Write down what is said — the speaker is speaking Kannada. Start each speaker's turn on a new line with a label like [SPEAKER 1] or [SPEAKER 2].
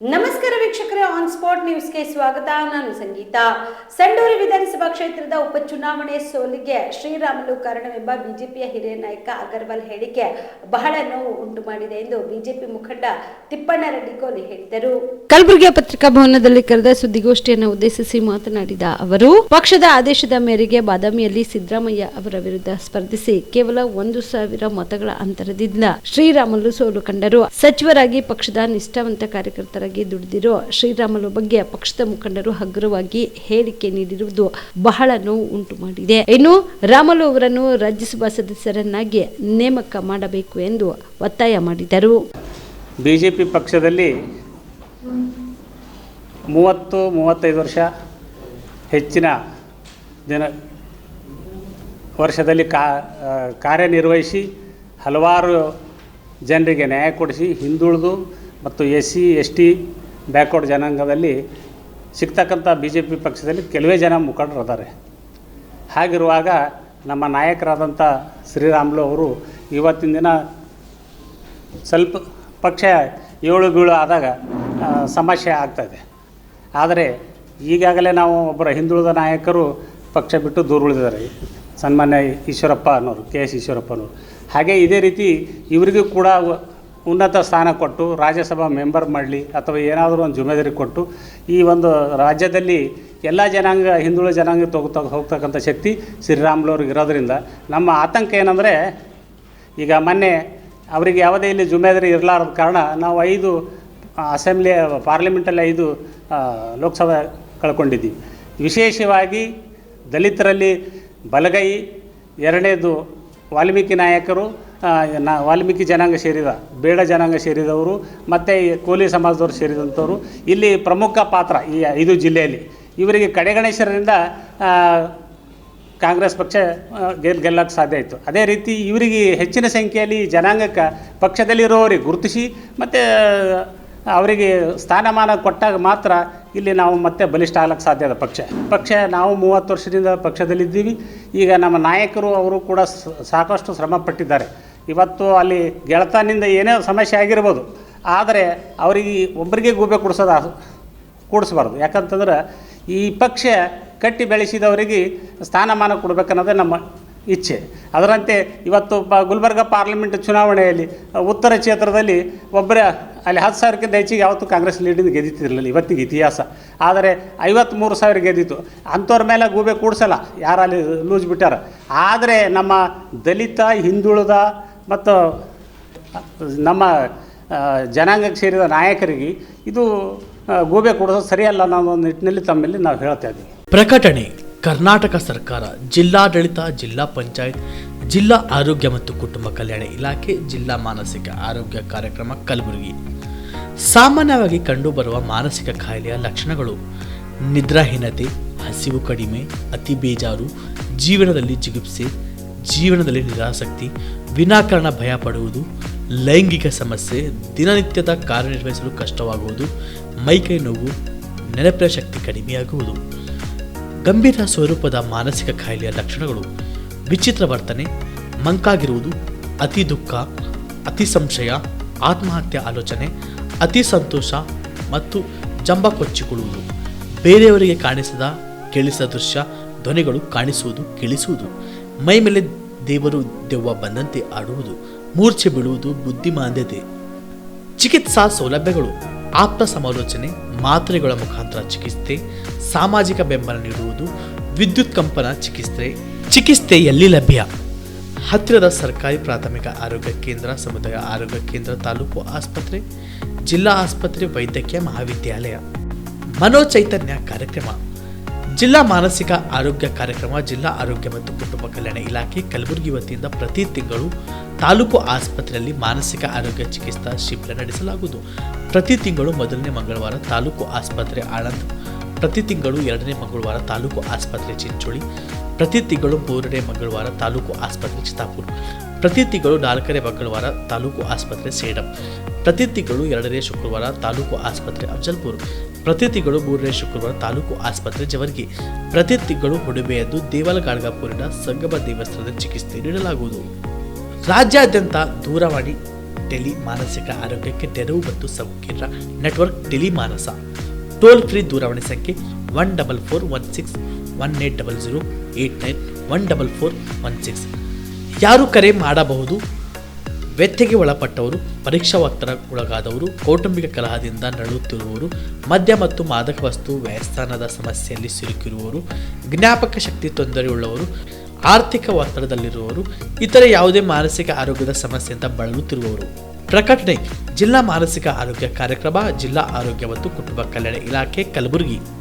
[SPEAKER 1] ನಮಸ್ಕಾರ ವೀಕ್ಷಕರೇ ಆನ್ ಸ್ಪಾಟ್ ನ್ಯೂಸ್ಗೆ ಸ್ವಾಗತ. ನಾನು ಸಂಗೀತ. ಸಂಡೂರು ವಿಧಾನಸಭಾ ಕ್ಷೇತ್ರದ ಉಪಚುನಾವಣೆ ಸೋಲಿಗೆ ಶ್ರೀರಾಮುಲು ಕಾರಣವೆಂಬ ಬಿಜೆಪಿಯ ಹಿರಿಯ ನಾಯಕ ಅಗರ್ವಾಲ್ ಹೇಳಿಕೆ ಬಹಳ ನೋವು ಉಂಟು ಮಾಡಿದೆ ಎಂದು ಬಿಜೆಪಿ ಮುಖಂಡ ತಿಪ್ಪಣ್ಣ ರೆಡ್ಡಿ ಕೋಲಿ ಹೇಳಿದರು. ಕಲಬುರಗಿಯ ಪತ್ರಿಕಾ ಭವನದಲ್ಲಿ ಕರೆದ ಸುದ್ದಿಗೋಷ್ಠಿಯನ್ನು ಉದ್ದೇಶಿಸಿ ಮಾತನಾಡಿದ ಅವರು, ಪಕ್ಷದ ಆದೇಶದ ಮೇರೆಗೆ ಬಾದಾಮಿಯಲ್ಲಿ ಸಿದ್ದರಾಮಯ್ಯ ಅವರ ವಿರುದ್ಧ ಸ್ಪರ್ಧಿಸಿ ಕೇವಲ ಒಂದು ಸಾವಿರ ಮತಗಳ ಅಂತರದಿಂದ ಶ್ರೀರಾಮುಲು ಸೋಲು ಕಂಡರು. ಸಚಿವರಾಗಿ ಪಕ್ಷದ ನಿಷ್ಠಾವಂತ ಕಾರ್ಯಕರ್ತರಾಗಿ ದುಡಿದಿರೋ ಶ್ರೀರಾಮುಲು ಬಗ್ಗೆ ಪಕ್ಷದ ಮುಖಂಡರು ಹಗುರವಾಗಿ ಹೇಳಿಕೆ ನೀಡಿರುವುದು ಬಹಳ ನೋವು ಉಂಟು ಮಾಡಿದೆ. ಇನ್ನು ರಾಮಲು ಅವರನ್ನು ರಾಜ್ಯಸಭಾ ಸದಸ್ಯರನ್ನಾಗಿ ನೇಮಕ ಮಾಡಬೇಕು ಎಂದು ಒತ್ತಾಯ ಮಾಡಿದರು.
[SPEAKER 2] ಬಿಜೆಪಿ ಪಕ್ಷದಲ್ಲಿ ಮೂವತ್ತು, ಮೂವತ್ತೈದು ವರ್ಷ ಹೆಚ್ಚಿನ ಜನ ವರ್ಷದಲ್ಲಿ ಕಾ, ಕಾರ್ಯನಿರ್ವಹಿಸಿ ಹಲವಾರು ಜನರಿಗೆ ನ್ಯಾಯ ಕೊಡಿಸಿ ಹಿಂದುಳಿದು ಮತ್ತು S C, S T backward ಜನಾಂಗದಲ್ಲಿ ಸಿಗ್ತಕ್ಕಂಥ ಬಿ ಜೆ ಪಿ ಪಕ್ಷದಲ್ಲಿ ಕೆಲವೇ ಜನ ಮುಖಂಡರು ಅದಾರೆ ಹಾಗಿರುವಾಗ ನಮ್ಮ ನಾಯಕರಾದಂಥ ಶ್ರೀರಾಮುಲು ಅವರು ಇವತ್ತಿನ ದಿನ ಸ್ವಲ್ಪ ಪಕ್ಷ ಏಳು ಬೀಳು ಆದಾಗ ಸಮಸ್ಯೆ ಆಗ್ತಾಯಿದೆ ಆದರೆ ಈಗಾಗಲೇ ನಾವು ಒಬ್ಬರ ಹಿಂದುಳಿದ ನಾಯಕರು ಪಕ್ಷ ಬಿಟ್ಟು ದೂರ ಉಳಿದಿದ್ದಾರೆ. ಸನ್ಮಾನ್ಯ ಈಶ್ವರಪ್ಪ ಅನ್ನೋರು, ಕೆ ಎಸ್ ಈಶ್ವರಪ್ಪ ಅನ್ನೋರು. ಹಾಗೆ ಇದೇ ರೀತಿ ಇವರಿಗೂ ಕೂಡ ಉನ್ನತ ಸ್ಥಾನ ಕೊಟ್ಟು ರಾಜ್ಯಸಭಾ ಮೆಂಬರ್ ಮಾಡಲಿ ಅಥವಾ ಏನಾದರೂ ಒಂದು ಜುಮೇದಾರಿ ಕೊಟ್ಟು ಈ ಒಂದು ರಾಜ್ಯದಲ್ಲಿ ಎಲ್ಲ ಜನಾಂಗ, ಹಿಂದುಳಿದ ಜನಾಂಗ ತೊಗೊತ, ಹೋಗ್ತಕ್ಕಂಥ ಶಕ್ತಿ ಶ್ರೀರಾಮುಲು ಅವ್ರಿಗೆ ಇರೋದ್ರಿಂದ ನಮ್ಮ ಆತಂಕ ಏನಂದರೆ, ಈಗ ಮೊನ್ನೆ ಅವರಿಗೆ ಯಾವುದೇ ಇಲ್ಲಿ ಜುಮೇದಾರಿ ಇರಲಾರದ ಕಾರಣ ನಾವು ಐದು ಅಸೆಂಬ್ಲಿ ಪಾರ್ಲಿಮೆಂಟಲ್ಲಿ ಐದು ಲೋಕಸಭೆ ಕಳ್ಕೊಂಡಿದ್ದೀವಿ. ವಿಶೇಷವಾಗಿ ದಲಿತರಲ್ಲಿ ಬಲಗೈ, ಎರಡನೇದು ವಾಲ್ಮೀಕಿ ನಾಯಕರು ನಾ ವಾಲ್ಮೀಕಿ ಜನಾಂಗ ಸೇರಿದ, ಬೇಡ ಜನಾಂಗ ಸೇರಿದವರು, ಮತ್ತು ಕೋಲಿ ಸಮಾಜದವರು ಸೇರಿದಂಥವರು. ಇಲ್ಲಿ ಪ್ರಮುಖ ಪಾತ್ರ ಈ ಐದು ಜಿಲ್ಲೆಯಲ್ಲಿ. ಇವರಿಗೆ ಕಡೆಗಣೇಶರಿಂದ ಕಾಂಗ್ರೆಸ್ ಪಕ್ಷ ಗೆಲ್ ಗೆಲ್ಲಕ್ಕೆ ಸಾಧ್ಯ ಆಯಿತು ಅದೇ ರೀತಿ ಇವರಿಗೆ ಹೆಚ್ಚಿನ ಸಂಖ್ಯೆಯಲ್ಲಿ ಜನಾಂಗಕ್ಕೆ ಪಕ್ಷದಲ್ಲಿರೋರಿಗೆ ಗುರುತಿಸಿ, ಮತ್ತು ಅವರಿಗೆ ಸ್ಥಾನಮಾನ ಕೊಟ್ಟಾಗ ಮಾತ್ರ ಇಲ್ಲಿ ನಾವು ಮತ್ತೆ ಬಲಿಷ್ಠ ಆಗ್ಲಿಕ್ಕೆ ಸಾಧ್ಯ ಅದ ಪಕ್ಷ. ಪಕ್ಷ ನಾವು ಮೂವತ್ತು ವರ್ಷದಿಂದ ಪಕ್ಷದಲ್ಲಿದ್ದೀವಿ. ಈಗ ನಮ್ಮ ನಾಯಕರು ಅವರು ಕೂಡ ಸಾಕಷ್ಟು ಶ್ರಮ ಪಟ್ಟಿದ್ದಾರೆ. ಇವತ್ತು ಅಲ್ಲಿ ಗೆಳತನಿಂದ ಏನೇ ಸಮಸ್ಯೆ ಆಗಿರ್ಬೋದು, ಆದರೆ ಅವರಿಗೆ ಒಬ್ಬರಿಗೆ ಗೂಬೆ ಕೊಡಿಸೋದು ಕೂಡಿಸ್ಬಾರ್ದು. ಯಾಕಂತಂದ್ರೆ ಈ ಪಕ್ಷ ಕಟ್ಟಿ ಬೆಳೆಸಿದವರಿಗೆ ಸ್ಥಾನಮಾನ ಕೊಡಬೇಕನ್ನೋದೇ ನಮ್ಮ ಇಚ್ಛೆ. ಅದರಂತೆ ಇವತ್ತು ಪ ಗುಲ್ಬರ್ಗ ಪಾರ್ಲಿಮೆಂಟ್ ಚುನಾವಣೆಯಲ್ಲಿ, ಉತ್ತರ ಕ್ಷೇತ್ರದಲ್ಲಿ ಒಬ್ಬರೇ, ಅಲ್ಲಿ ಹತ್ತು ಸಾವಿರಕ್ಕಿಂತ ಹೆಚ್ಚಿಗೆ ಯಾವತ್ತು ಕಾಂಗ್ರೆಸ್ ಲೀಡಿಂದ ಗೆದ್ದಿತ್ತಿರಲಿಲ್ಲ ಇವತ್ತಿಗೆ ಇತಿಹಾಸ. ಆದರೆ ಐವತ್ತ್ಮೂರು ಸಾವಿರ ಗೆದ್ದಿತ್ತು. ಅಂಥವ್ರ ಮೇಲೆ ಗೂಬೆ ಕೂಡಿಸಲ್ಲ, ಯಾರು ಅಲ್ಲಿ ಲೂಸ್ ಬಿಟ್ಟಾರ. ಆದರೆ ನಮ್ಮ ದಲಿತ, ಹಿಂದುಳಿದ ಮತ್ತು ನಮ್ಮ ಜನಾಂಗಕ್ಕೆ ಸೇರಿದ ನಾಯಕರಿಗೆ ಇದು ಗೋಬೆ ಕೊಡೋದು ಸರಿಯಲ್ಲ ಒಂದು ನಿಟ್ಟಿನಲ್ಲಿ ತಮ್ಮಲ್ಲಿ ನಾವು ಹೇಳ್ತಾ ಇದ್ದೀವಿ.
[SPEAKER 3] ಪ್ರಕಟಣೆ, ಕರ್ನಾಟಕ ಸರ್ಕಾರ, ಜಿಲ್ಲಾಡಳಿತ, ಜಿಲ್ಲಾ ಪಂಚಾಯತ್, ಜಿಲ್ಲಾ ಆರೋಗ್ಯ ಮತ್ತು ಕುಟುಂಬ ಕಲ್ಯಾಣ ಇಲಾಖೆ, ಜಿಲ್ಲಾ ಮಾನಸಿಕ ಆರೋಗ್ಯ ಕಾರ್ಯಕ್ರಮ, ಕಲಬುರಗಿ. ಸಾಮಾನ್ಯವಾಗಿ ಕಂಡುಬರುವ ಮಾನಸಿಕ ಕಾಯಿಲೆಯ ಲಕ್ಷಣಗಳು, ನಿದ್ರಾಹೀನತೆ, ಹಸಿವು ಕಡಿಮೆ, ಅತಿ ಬೇಜಾರು, ಜೀವನದಲ್ಲಿ ಜಿಗುಪ್ಸೆ ಜೀವನದಲ್ಲಿ ನಿರಾಸಕ್ತಿ ವಿನಾಕಾರಣ ಭಯ ಪಡುವುದು, ಲೈಂಗಿಕ ಸಮಸ್ಯೆ, ದಿನನಿತ್ಯದ ಕಾರ್ಯನಿರ್ವಹಿಸಲು ಕಷ್ಟವಾಗುವುದು, ಮೈಕೈ ನೋವು, ನೆನಪಿನ ಶಕ್ತಿ ಕಡಿಮೆಯಾಗುವುದು. ಗಂಭೀರ ಸ್ವರೂಪದ ಮಾನಸಿಕ ಕಾಯಿಲೆಯ ಲಕ್ಷಣಗಳು, ವಿಚಿತ್ರ ವರ್ತನೆ, ಮಂಕಾಗಿರುವುದು, ಅತಿ ದುಃಖ, ಅತಿ ಸಂಶಯ, ಆತ್ಮಹತ್ಯೆ ಆಲೋಚನೆ, ಅತಿ ಸಂತೋಷ ಮತ್ತು ಜಂಬ ಕೊಚ್ಚಿಕೊಳ್ಳುವುದು. ಬೇರೆಯವರಿಗೆ ಕಾಣಿಸದ, ಕೇಳಿಸದ ದೃಶ್ಯ, ಧ್ವನಿಗಳು ಕಾಣಿಸುವುದು, ಕೇಳಿಸುವುದು. ಮೈ ಮೇಲೆ ದೇವರು ದೆವ್ವ ಬಂದಂತೆ ಆಡುವುದು, ಮೂರ್ಛೆ ಬೀಳುವುದು ಬುದ್ಧಿಮಾಂದ್ಯತೆ. ಚಿಕಿತ್ಸಾ ಸೌಲಭ್ಯಗಳು, ಆಪ್ತ ಸಮಾಲೋಚನೆ, ಮಾತ್ರೆಗಳ ಮುಖಾಂತರ ಚಿಕಿತ್ಸೆ, ಸಾಮಾಜಿಕ ಬೆಂಬಲ ನೀಡುವುದು, ವಿದ್ಯುತ್ ಕಂಪನ ಚಿಕಿತ್ಸೆ ಚಿಕಿತ್ಸೆ ಎಲ್ಲಿ ಲಭ್ಯ? ಹತ್ತಿರದ ಸರ್ಕಾರಿ ಪ್ರಾಥಮಿಕ ಆರೋಗ್ಯ ಕೇಂದ್ರ, ಸಮುದಾಯ ಆರೋಗ್ಯ ಕೇಂದ್ರ, ತಾಲೂಕು ಆಸ್ಪತ್ರೆ, ಜಿಲ್ಲಾ ಆಸ್ಪತ್ರೆ, ವೈದ್ಯಕೀಯ ಮಹಾವಿದ್ಯಾಲಯ. ಮನೋಚೈತನ್ಯ ಕಾರ್ಯಕ್ರಮ. ಜಿಲ್ಲಾ ಮಾನಸಿಕ ಆರೋಗ್ಯ ಕಾರ್ಯಕ್ರಮ, ಜಿಲ್ಲಾ ಆರೋಗ್ಯ ಮತ್ತು ಕುಟುಂಬ ಕಲ್ಯಾಣ ಇಲಾಖೆ ಕಲಬುರಗಿ ವತಿಯಿಂದ ಪ್ರತಿ ತಿಂಗಳು ತಾಲೂಕು ಆಸ್ಪತ್ರೆಯಲ್ಲಿ ಮಾನಸಿಕ ಆರೋಗ್ಯ ಚಿಕಿತ್ಸಾ ಶಿಬಿರ ನಡೆಸಲಾಗುವುದು. ಪ್ರತಿ ತಿಂಗಳು ಮೊದಲನೇ ಮಂಗಳವಾರ ತಾಲೂಕು ಆಸ್ಪತ್ರೆ ಆಳಂದ್, ಪ್ರತಿ ತಿಂಗಳು ಎರಡನೇ ಮಂಗಳವಾರ ತಾಲೂಕು ಆಸ್ಪತ್ರೆ ಚಿಂಚೋಳಿ, ಪ್ರತಿ ತಿಂಗಳು ಮೂರನೇ ಮಂಗಳವಾರ ತಾಲೂಕು ಆಸ್ಪತ್ರೆ ಚಿತ್ತಾಪುರ, ಪ್ರತಿ ತಿಂಗಳು ನಾಲ್ಕನೇ ಮಂಗಳವಾರ ತಾಲೂಕು ಆಸ್ಪತ್ರೆ ಸೇಡಂ, ಪ್ರತಿ ತಿಂಗಳು ಎರಡನೇ ಶುಕ್ರವಾರ ತಾಲೂಕು ಆಸ್ಪತ್ರೆ ಅಫಜಲ್ಪುರ್ ಪ್ರತಿ ತಿಂಗಳು ಮೂರನೇ ಶುಕ್ರವಾರ ತಾಲೂಕು ಆಸ್ಪತ್ರೆ ಜವರ್ಗಿ. ಪ್ರತಿ ತಿಂಗಳು ದೇವಾಲಗಾಡ್ಗಾಪುರಿನ ದೇವಲ ಗಾಡ್ಗಾಪುರಿನ ಸಂಗಮ ದೇವಸ್ಥಾನದ ಚಿಕಿತ್ಸೆ ನೀಡಲಾಗುವುದು. ರಾಜ್ಯಾದ್ಯಂತ ದೂರವಾಣಿ ಟೆಲಿ ಮಾನಸಿಕ ಆರೋಗ್ಯಕ್ಕೆ ನೆರವು ಮತ್ತು ಸಂಕೀರ್ಣ network tele Manas toll free ದೂರವಾಣಿ ಸಂಖ್ಯೆ one double four one six one eight double zero eight nine one double four one six. ಯಾರು ಕರೆ ಮಾಡಬಹುದು? ವ್ಯಥೆಗೆ ಒಳಪಟ್ಟವರು ಪರೀಕ್ಷಾ ಒಳಗಾದವರು ಕೌಟುಂಬಿಕ ಕಲಹದಿಂದ ನಡೆಯುತ್ತಿರುವವರು ಮದ್ಯ ಮತ್ತು ಮಾದಕ ವಸ್ತು ವ್ಯಯಸ್ಥಾನದ ಸಮಸ್ಯೆಯಲ್ಲಿ ಸಿಲುಕಿರುವವರು, ಜ್ಞಾಪಕ ಶಕ್ತಿ ತೊಂದರೆಯುಳ್ಳವರು, ಆರ್ಥಿಕ ಒತ್ತಡದಲ್ಲಿರುವವರು, ಇತರೆ ಯಾವುದೇ ಮಾನಸಿಕ ಆರೋಗ್ಯದ ಸಮಸ್ಯೆಯಿಂದ ಬಳಲುತ್ತಿರುವವರು. ಪ್ರಕಟಣೆ, ಜಿಲ್ಲಾ ಮಾನಸಿಕ ಆರೋಗ್ಯ ಕಾರ್ಯಕ್ರಮ, ಜಿಲ್ಲಾ ಆರೋಗ್ಯ ಮತ್ತು ಕುಟುಂಬ ಕಲ್ಯಾಣ ಇಲಾಖೆ, ಕಲಬುರಗಿ.